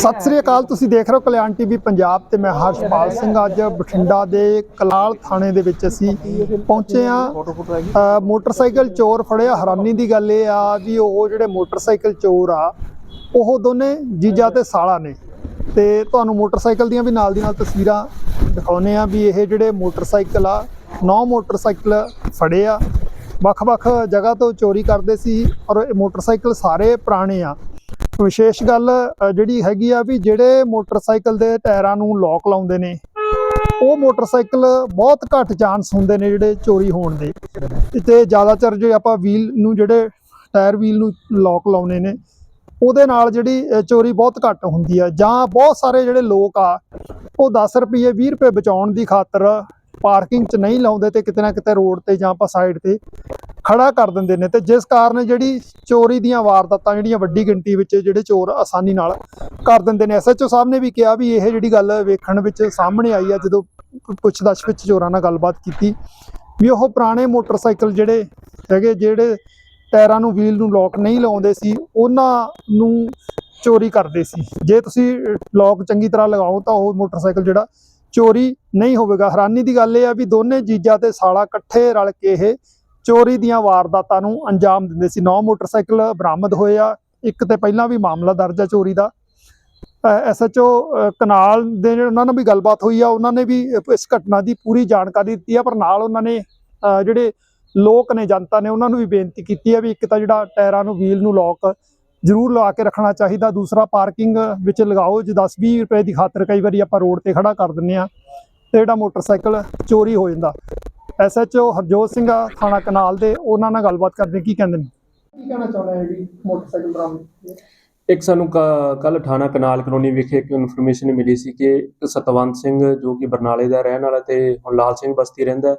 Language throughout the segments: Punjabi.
ਸਤਿ ਸ੍ਰੀ ਅਕਾਲ, ਤੁਸੀਂ ਦੇਖ ਰਹੇ ਹੋ ਕਲਿਆਣ ਟੀਵੀ ਪੰਜਾਬ ਤੇ ਮੈਂ ਹਰਸ਼ਪਾਲ ਸਿੰਘ ਅੱਜ ਬਠਿੰਡਾ ਦੇ ਕਲਾਲ ਥਾਣੇ ਦੇ ਵਿੱਚ ਅਸੀਂ ਪਹੁੰਚੇ ਆ ਮੋਟਰਸਾਈਕਲ ਚੋਰ ਫੜਿਆ। ਹੈਰਾਨੀ ਦੀ ਗੱਲ ਇਹ ਆ ਵੀ ਉਹ ਜਿਹੜੇ ਮੋਟਰਸਾਈਕਲ ਚੋਰ ਆ, ਉਹ ਦੋਨੇ ਜੀਜਾ ਤੇ ਸਾਲਾ ਨੇ। ਤੇ ਤੁਹਾਨੂੰ ਮੋਟਰਸਾਈਕਲ ਦੀਆਂ ਵੀ ਨਾਲ ਦੀ ਨਾਲ ਤਸਵੀਰਾਂ ਦਿਖਾਉਨੇ ਆ ਵੀ ਇਹ ਜਿਹੜੇ ਮੋਟਰਸਾਈਕਲ ਆ, ਨੌ ਮੋਟਰਸਾਈਕਲ ਫੜੇ ਆ। ਵੱਖ-ਵੱਖ ਜਗ੍ਹਾ ਤੋਂ ਚੋਰੀ ਕਰਦੇ ਸੀ ਔਰ ਇਹ ਮੋਟਰਸਾਈਕਲ ਸਾਰੇ ਪੁਰਾਣੇ ਆ। ਵਿਸ਼ੇਸ਼ ਗੱਲ ਜਿਹੜੀ ਹੈਗੀ ਆ ਵੀ ਜਿਹੜੇ ਮੋਟਰਸਾਈਕਲ ਦੇ ਟਾਇਰਾਂ ਨੂੰ ਲੋਕ ਲਾਉਂਦੇ ਨੇ, ਉਹ ਮੋਟਰਸਾਈਕਲ ਬਹੁਤ ਘੱਟ ਚਾਂਸ ਹੁੰਦੇ ਨੇ ਜਿਹੜੇ ਚੋਰੀ ਹੋਣ ਦੇ। ਤੇ ਜ਼ਿਆਦਾਤਰ ਜੇ ਆਪਾਂ ਵੀਲ ਨੂੰ ਜਿਹੜੇ ਟਾਇਰ ਵੀਲ ਨੂੰ ਲੋਕ ਲਾਉਨੇ ਨੇ, ਉਹਦੇ ਨਾਲ ਜਿਹੜੀ ਚੋਰੀ ਬਹੁਤ ਘੱਟ ਹੁੰਦੀ ਆ। ਜਾਂ ਬਹੁਤ ਸਾਰੇ ਜਿਹੜੇ ਲੋਕ ਆ, ਉਹ 10 ਰੁਪਏ 20 ਰੁਪਏ ਬਚਾਉਣ ਦੀ ਖਾਤਰ ਪਾਰਕਿੰਗ 'ਚ ਨਹੀਂ ਲਾਉਂਦੇ ਤੇ ਕਿਤੇ ਨਾ ਕਿਤੇ ਰੋਡ ਤੇ ਜਾਂ ਆਪਾਂ ਸਾਈਡ ਤੇ ਖੜਾ ਕਰ ਦਿੰਦੇ ਨੇ ਤੇ ਜਿਸ ਕਾਰਨ ਜਿਹੜੀ ਚੋਰੀ ਦੀਆਂ ਵਾਰਦਾਤਾਂ ਜਿਹੜੀਆਂ ਵੱਡੀ ਗਿਣਤੀ ਵਿੱਚ ਜਿਹੜੇ ਚੋਰ ਆਸਾਨੀ ਨਾਲ ਕਰ ਦਿੰਦੇ ਨੇ। ਐਸਐਚਓ ਸਾਹਿਬ ਨੇ ਵੀ ਕਿਹਾ ਵੀ ਇਹ ਜਿਹੜੀ ਗੱਲ ਵੇਖਣ ਵਿੱਚ ਸਾਹਮਣੇ ਆਈ ਆ, ਜਦੋਂ ਪੁ- ਪੁੱਛਦਾਛ ਵਿੱਚ ਚੋਰਾਂ ਨਾਲ ਗੱਲਬਾਤ ਕੀਤੀ ਵੀ ਉਹ ਪੁਰਾਣੇ ਮੋਟਰਸਾਈਕਲ ਜਿਹੜੇ ਹੈਗੇ, ਜਿਹੜੇ ਟਾਇਰਾਂ ਨੂੰ, ਵੀਲ ਨੂੰ ਲੋਕ ਨਹੀਂ ਲਾਉਂਦੇ ਸੀ, ਉਹਨਾਂ ਨੂੰ ਚੋਰੀ ਕਰਦੇ ਸੀ। ਜੇ ਤੁਸੀਂ ਲੋਕ ਚੰਗੀ ਤਰ੍ਹਾਂ ਲਗਾਓ ਤਾਂ ਉਹ ਮੋਟਰਸਾਈਕਲ ਜਿਹੜਾ ਚੋਰੀ ਨਹੀਂ ਹੋਵੇਗਾ। ਹੈਰਾਨੀ ਦੀ ਗੱਲ ਇਹ ਆ ਵੀ ਦੋਨੇ ਜੀਜਾ ਤੇ ਸਾਲਾ ਇਕੱਠੇ ਰਲ ਕੇ ਇਹ ਚੋਰੀ ਦੀਆਂ ਵਾਰਦਾਤਾਂ ਨੂੰ ਅੰਜਾਮ ਦਿੰਦੇ ਸੀ। ਨੌ ਮੋਟਰਸਾਈਕਲ ਬਰਾਮਦ ਹੋਏ ਆ। ਇੱਕ ਤੇ ਪਹਿਲਾਂ ਵੀ ਮਾਮਲਾ ਦਰਜ ਆ ਚੋਰੀ ਦਾ। ਐਸਐਚਓ ਕਨਾਲ ਦੇ ਉਹਨਾਂ ਨਾਲ ਵੀ ਗੱਲਬਾਤ ਹੋਈ ਆ, ਉਹਨਾਂ ਨੇ ਵੀ ਇਸ ਘਟਨਾ ਦੀ ਪੂਰੀ ਜਾਣਕਾਰੀ ਦਿੱਤੀ ਆ, ਪਰ ਨਾਲ ਉਹਨਾਂ ਨੇ ਜਿਹੜੇ ਲੋਕ ਨੇ, ਜਨਤਾ ਨੇ, ਉਹਨਾਂ ਨੂੰ ਵੀ ਬੇਨਤੀ ਕੀਤੀ ਹੈ ਵੀ ਇੱਕ ਤਾਂ ਜਿਹੜਾ ਟਾਇਰਾਂ ਨੂੰ, ਵੀਲ ਨੂੰ ਲੋਕ ਜ਼ਰੂਰ ਲਵਾ ਕੇ ਰੱਖਣਾ ਚਾਹੀਦਾ। ਦੂਸਰਾ, ਪਾਰਕਿੰਗ ਵਿੱਚ ਲਗਾਓ। ਜੇ 10-20 ਰੁਪਏ ਦੀ ਖਾਤਰ ਕਈ ਵਾਰੀ ਆਪਾਂ ਰੋਡ ਤੇ ਖੜਾ ਕਰ ਦਿੰਨੇ ਆ ਤੇ ਜਿਹੜਾ ਮੋਟਰਸਾਈਕਲ ਚੋਰੀ ਹੋ ਜਾਂਦਾ। ਐਸਐਚਓ ਹਰਜੋਤ ਸਿੰਘ ਆ ਥਾਣਾ ਕਨਾਲ ਦੇ ਉਹਨਾਂ ਨਾਲ ਗੱਲਬਾਤ ਕਰਦੇ ਕੀ ਕਹਿੰਦੇ ਨੇ? ਕੀ ਕਹਿਣਾ ਚਾਹੁੰਦਾ ਹੈ ਜਿਹੜੀ ਮੋਟਰਸਾਈਕਲ ਬਰਾਮਦ ਇੱਕ ਸਾਨੂੰ ਕੱਲ ਥਾਣਾ ਕਨਾਲ ਕਲੋਨੀ ਵਿਖੇ ਇੱਕ ਇਨਫੋਰਮੇਸ਼ਨ ਮਿਲੀ ਸੀ ਕਿ ਸਤਵੰਤ ਸਿੰਘ ਜੋ ਕਿ ਬਰਨਾਲੇ ਦਾ ਰਹਿਣ ਵਾਲਾ ਤੇ ਹੁਣ ਲਾਲ ਸਿੰਘ ਬਸਤੀ ਰਹਿੰਦਾ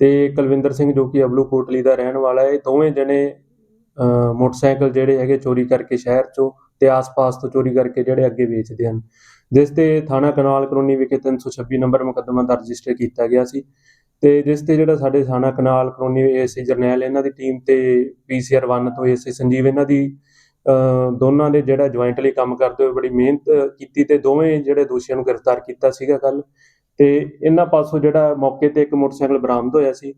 ਤੇ ਕੁਲਵਿੰਦਰ ਸਿੰਘ ਜੋ ਕਿ ਅਬਲੂ ਕੋਟਲੀ ਦਾ ਰਹਿਣ ਵਾਲਾ ਹੈ ਦੋਵੇਂ ਜਣੇ ਮੋਟਰਸਾਈਕਲ ਜਿਹੜੇ ਹੈਗੇ ਚੋਰੀ ਕਰਕੇ ਸ਼ਹਿਰ ਚੋਂ ਤੇ ਆਸ-ਪਾਸ ਤੋਂ ਚੋਰੀ ਕਰਕੇ ਜਿਹੜੇ ਅੱਗੇ ਵੇਚਦੇ ਹਨ। ਜਿਸ ਤੇ ਥਾਣਾ ਕਨਾਲ ਕਲੋਨੀ ਵਿਖੇ 326 ਨੰਬਰ ਮੁਕੱਦਮਾ ਦਰਜ ਰਜਿਸਟਰ ਕੀਤਾ ਗਿਆ ਸੀ। ਤੇ ਜਿਸ ਤੇ ਜਿਹੜਾ ਸਾਡੇ ਥਾਣਾ ਕਨਾਲ, ਕਲੋਨੀ ਏਸੀ ਜਰਨੈਲ, ਇਹਨਾਂ ਦੀ ਟੀਮ ਤੇ ਪੀਸੀਆਰ 1 ਤੋਂ ਏਸੀ ਸੰਜੀਵ, ਇਹਨਾਂ ਦੀ ਦੋਨਾਂ ਦੇ ਜਿਹੜਾ ਜੁਆਇੰਟਲੀ ਕੰਮ ਕਰਦੇ ਹੋਏ ਬੜੀ ਮਿਹਨਤ ਕੀਤੀ ਤੇ ਦੋਵੇਂ ਜਿਹੜੇ ਦੋਸ਼ੀਆਂ ਨੂੰ ਗ੍ਰਿਫਤਾਰ ਕੀਤਾ ਸੀਗਾ ਕੱਲ ਤੇ ਇਹਨਾਂ ਪਾਸੋਂ ਜਿਹੜਾ ਮੌਕੇ ਤੇ ਇੱਕ ਮੋਟਰਸਾਈਕਲ ਬਰਾਮਦ ਹੋਇਆ ਸੀ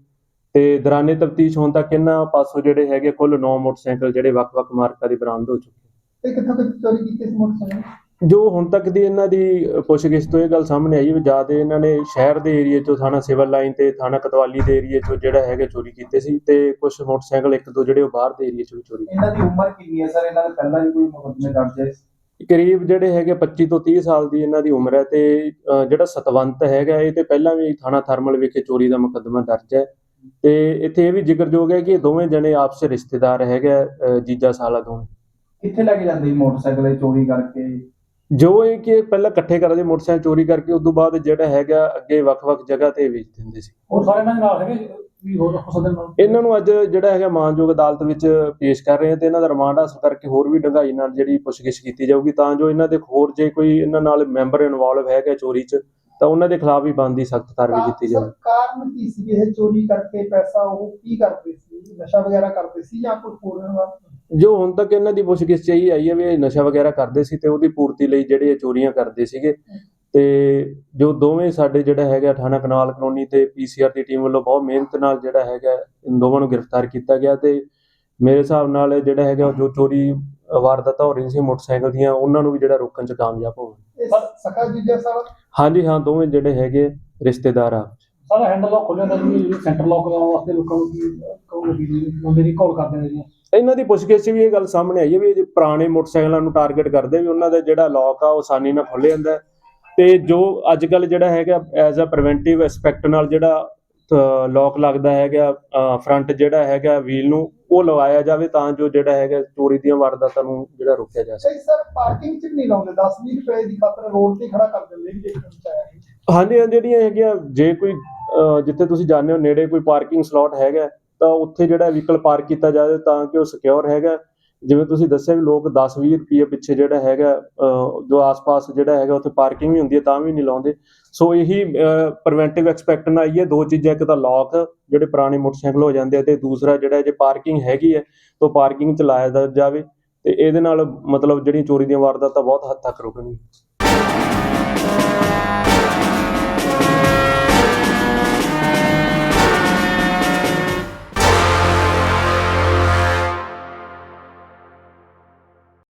ਤੇ ਦੌਰਾਨੇ ਤਫਤੀਸ਼ ਹੋਣ ਤੱਕ ਇਹਨਾਂ ਪਾਸੋਂ ਜਿਹੜੇ ਹੈਗੇ ਕੁੱਲ 9 ਮੋਟਰਸਾਈਕਲ ਜਿਹੜੇ ਵੱਖ-ਵੱਖ ਮਾਰਕਾ ਦੇ ਬਰਾਮਦ ਹੋ ਚੁੱਕੇ। ਇਹ ਕਿੱਥੋਂ ਕਿੱਥੋਂ ਚੋਰੀ ਕੀਤੀ ਸੀ ਮੋਟਰਸਾਈਕਲ? ਜੋ ਹੁਣ ਤੱਕ ਦੀ ਇਹਨਾਂ ਦੀ ਪੁੱਛਗਿੱਛ ਤੋਂ ਇਹ ਗੱਲ ਸਾਹਮਣੇ ਆਈ ਹੈ ਵੀ ਜ਼ਿਆਦਾ ਇਹਨਾਂ ਨੇ ਸ਼ਹਿਰ ਦੇ ਏਰੀਆ ਚੋਂ ਥਾਣਾ ਸਿਵਲ ਲਾਈਨ ਤੇ ਥਾਣਾ ਕਤਵਾਲੀ ਦੇ ਏਰੀਆ ਚੋਂ ਜਿਹੜਾ ਹੈਗਾ ਚੋਰੀ ਕੀਤੇ ਸੀ ਤੇ ਕੁਝ ਮੋਟਰਸਾਈਕਲ ਇੱਕ ਦੋ ਜਿਹੜੇ ਉਹ ਬਾਹਰ ਦੇ ਏਰੀਆ ਚੋਂ ਵੀ ਚੋਰੀ ਇਹਨਾਂ ਦੀ ਉਮਰ ਕਿੰਨੀ ਹੈ ਸਰ? ਇਹਨਾਂ ਦੇ ਪਹਿਲਾਂ ਵੀ ਕੋਈ ਮੁਕੱਦਮੇ ਦਰਜ ਹੈ? ਕਰੀਬ ਜਿਹੜੇ ਹੈਗੇ 25 ਤੋਂ 30 ਸਾਲ ਦੀ ਇਹਨਾਂ ਦੀ ਉਮਰ ਹੈ ਤੇ ਜਿਹੜਾ ਸਤਵੰਤ ਹੈਗਾ ਇਹ ਤੇ ਪਹਿਲਾਂ ਵੀ ਥਾਣਾ ਥਰਮਲ ਵਿਖੇ ਚੋਰੀ ਦਾ ਮੁਕੱਦਮਾ ਦਰਜ ਹੈ ਤੇ ਇੱਥੇ ਇਹ ਵੀ ਜ਼ਿਕਰਯੋਗ ਹੈ ਕਿ ਇਹ ਦੋਵੇਂ ਜਣੇ ਆਪਸ ਰਿਸ਼ਤੇਦਾਰ ਹੈਗੇ ਜੀਜਾ ਸਾਲਾ ਦੋਵੇਂ। ਕਿੱਥੇ ਲੈ ਕੇ ਜਾਂਦੇ ਮੋਟਰਸਾਈਕਲ ਚੋਰੀ ਕਰਕੇ? ਜੋ ਇਹ ਕਿ ਪਹਿਲਾਂ ਇਕੱਠੇ ਕਰਦੇ ਮੋਟਰਸਾਈਕਲ ਚੋਰੀ ਕਰਕੇ ਉਸ ਤੋਂ ਬਾਅਦ ਜਿਹੜਾ ਹੈਗਾ ਅੱਗੇ ਵੱਖ-ਵੱਖ ਜਗ੍ਹਾ ਤੇ ਵੇਚ ਦਿੰਦੇ ਸੀ। ਉਹ ਸਾਰੇ ਇਹਨਾਂ ਦੇ ਨਾਲ ਹੈਗੇ ਵੀ ਹੋਰ ਹੋ ਸਕਦੇ ਨਾਲ। ਇਹਨਾਂ ਨੂੰ ਅੱਜ ਜਿਹੜਾ ਹੈਗਾ ਮਾਨਯੋਗ ਅਦਾਲਤ ਵਿੱਚ ਪੇਸ਼ ਕਰ ਰਹੇ ਹਾਂ ਤੇ ਇਹਨਾਂ ਦਾ ਰਿਮਾਂਡ ਹਾਸਲ ਕਰਕੇ ਹੋਰ ਵੀ ਡੂੰਘਾਈ ਨਾਲ ਜਿਹੜੀ ਪੁੱਛਗਿੱਛ ਕੀਤੀ ਜਾਊਗੀ ਤਾਂ ਜੋ ਇਹਨਾਂ ਦੇ ਹੋਰ ਜੇ ਕੋਈ ਇਹਨਾਂ ਨਾਲ ਮੈਂਬਰ ਇਨਵੋਲਵ ਹੈਗਾ ਚੋਰੀ 'ਚ ਤਾਂ ਉਹਨਾਂ ਦੇ ਖਿਲਾਫ ਵੀ ਬਣਦੀ ਸਖਤ ਕਾਰਵਾਈ ਕੀਤੀ ਜਾਵੇ। ਕਾਰਨ ਕੀ ਸੀ ਇਹ ਚੋਰੀ ਕਰਕੇ ਪੈਸਾ ਉਹ ਕੀ ਕਰਦੇ ਸੀ? ਨਸ਼ਾ ਵਗੈਰਾ ਕਰਦੇ ਸੀ ਜਾਂ ਕੋਈ ਹੋਰ ਜੋ ਹੁਣ ਤੱਕ ਇਹਨਾਂ ਦੀ ਪੁੱਛਗਿੱਛ 'ਚ ਇਹੀ ਆਈ ਹੈ ਵੀ ਇਹ ਨਸ਼ਾ ਵਗੈਰਾ ਕਰਦੇ ਸੀ ਤੇ ਉਹਦੀ ਪੂਰਤੀ ਲਈ ਜਿਹੜੇ ਇਹ ਚੋਰੀਆਂ ਕਰਦੇ ਸੀਗੇ। ਤੇ ਜੋ ਦੋਵੇਂ ਸਾਡੇ ਜਿਹੜਾ ਹੈਗਾ ਥਾਣਾ ਕਨਾਲ ਕਲੋਨੀ ਤੇ ਪੀਸੀਆਰ ਦੀ ਟੀਮ ਵੱਲੋਂ ਬਹੁਤ ਮਿਹਨਤ ਨਾਲ ਜਿਹੜਾ ਹੈਗਾ ਇਨ ਦੋਵਾਂ ਨੂੰ ਗ੍ਰਿਫਤਾਰ ਕੀਤਾ ਗਿਆ ਤੇ ਮੇਰੇ ਹਿਸਾਬ ਨਾਲ ਜਿਹੜਾ ਹੈਗਾ ਜੋ ਚੋਰੀ ਵਾਰਦਾਤਾਂ ਹੋ ਰਹੀਆਂ ਸੀ ਮੋਟਰਸਾਈਕਲ ਦੀਆਂ ਉਹਨਾਂ ਨੂੰ ਵੀ ਜਿਹੜਾ ਰੋਕਣ 'ਚ ਕਾਮਯਾਬ ਹੋਵੇ। ਸਖਾ ਜੀਜਾ ਸਾਹਿਬ? ਹਾਂਜੀ ਹਾਂ ਦੋਵੇਂ ਜਿਹੜੇ ਹੈਗੇ ਰਿਸ਼ਤੇਦਾਰ ਆ। ਸਾਰਾ ਹੈਂਡਲ ਲੌਕ ਖੋਲਿਆ ਜਾਂਦਾ ਜੀ ਸੈਂਟਰ ਲੌਕ ਲਗਾਉਣ ਵਾਸਤੇ ਲੋਕਾਂ ਨੂੰ ਕੀ ਕਹੋਗੇ ਵੀ ਬੰਦੇ ਦੀ ਕਾਲ ਕਰਦੇ ਨੇ ਜੀ। ਇਹਨਾਂ ਦੀ ਪੁੱਛਗਿੱਛ ਵੀ ਇਹ ਗੱਲ ਸਾਹਮਣੇ ਆਈ ਹੈ ਵੀ ਇਹ ਪੁਰਾਣੇ ਮੋਟਰਸਾਈਕਲਾਂ ਨੂੰ ਟਾਰਗੇਟ ਕਰਦੇ ਵੀ ਉਹਨਾਂ ਦਾ ਜਿਹੜਾ ਲੌਕ ਆ ਉਹ ਆਸਾਨੀ ਨਾਲ ਖੁੱਲ ਜਾਂਦਾ ਤੇ ਜੋ ਅੱਜ ਕੱਲ ਜਿਹੜਾ ਹੈਗਾ ਐਜ਼ ਅ ਪ੍ਰੀਵੈਂਟਿਵ ਐਸਪੈਕਟ ਨਾਲ ਜਿਹੜਾ ਲੌਕ ਲੱਗਦਾ ਹੈਗਾ ਫਰੰਟ ਜਿਹੜਾ ਹੈਗਾ ਵੀਲ ਨੂੰ ਉਹ ਲਵਾਇਆ ਜਾਵੇ ਤਾਂ ਜੋ ਜਿਹੜਾ ਹੈਗਾ ਚੋਰੀ ਦੀਆਂ ਵਾਰਦਾਤਾਂ ਨੂੰ ਜਿਹੜਾ ਰੋਕਿਆ ਜਾ ਸਕੇ। ਸਰ ਪਾਰਕਿੰਗ ਚ ਨਹੀਂ ਲਾਉਂਦੇ। 10-20 ਰੁਪਏ ਦੀ ਖਾਤਰ ਰੋਡ ਤੇ ਖੜਾ ਕਰ ਦਿੰਦੇ ਵੀ ਦੇਖਣ ਚ ਆਇਆ। ਹਾਂਜੀ ਹਾਂ, ਜਿਹੜੀਆਂ ਹੈਗੀਆਂ ਜੇ ਕੋਈ ਜਿੱਥੇ ਤੁਸੀਂ ਜਾਂਦੇ ਹੋ ਨੇੜੇ ਕੋਈ ਪਾਰਕਿੰਗ ਸਲੋਟ ਹੈਗਾ ਤਾਂ ਉੱਥੇ ਜਿਹੜਾ ਵਹੀਕਲ ਪਾਰਕ ਕੀਤਾ ਜਾਵੇ ਤਾਂ ਕਿ ਉਹ ਸਿਕਿਉਰ ਹੈਗਾ। ਜਿਵੇਂ ਤੁਸੀਂ ਦੱਸਿਆ ਵੀ ਲੋਕ 10-20 ਰੁਪਏ ਪਿੱਛੇ ਜਿਹੜਾ ਹੈਗਾ ਜੋ ਆਸ-ਪਾਸ ਜਿਹੜਾ ਹੈਗਾ ਉੱਥੇ ਪਾਰਕਿੰਗ ਵੀ ਹੁੰਦੀ ਹੈ ਤਾਂ ਵੀ ਨਹੀਂ ਲਾਉਂਦੇ। ਸੋ ਇਹੀ ਪ੍ਰੀਵੈਂਟਿਵ ਐਕਸਪੈਕਟ ਨਾਲ ਆਈ ਹੈ, ਦੋ ਚੀਜ਼ਾਂ, ਇੱਕ ਤਾਂ ਲੋਕ ਜਿਹੜੇ ਪੁਰਾਣੇ ਮੋਟਰਸਾਈਕਲ ਹੋ ਜਾਂਦੇ ਆ ਤੇ ਦੂਸਰਾ ਜਿਹੜਾ ਜੇ ਪਾਰਕਿੰਗ ਹੈਗੀ ਹੈ, ਤਾਂ ਪਾਰਕਿੰਗ ਚ ਲਾਇਆ ਜਾਵੇ ਤੇ ਇਹਦੇ ਨਾਲ ਮਤਲਬ ਜਿਹੜੀਆਂ ਚੋਰੀ ਦੀਆਂ ਵਾਰਦਾਤਾਂ ਬਹੁਤ ਹੱਦ ਤੱਕ ਰੁਕਣਗੀਆਂ।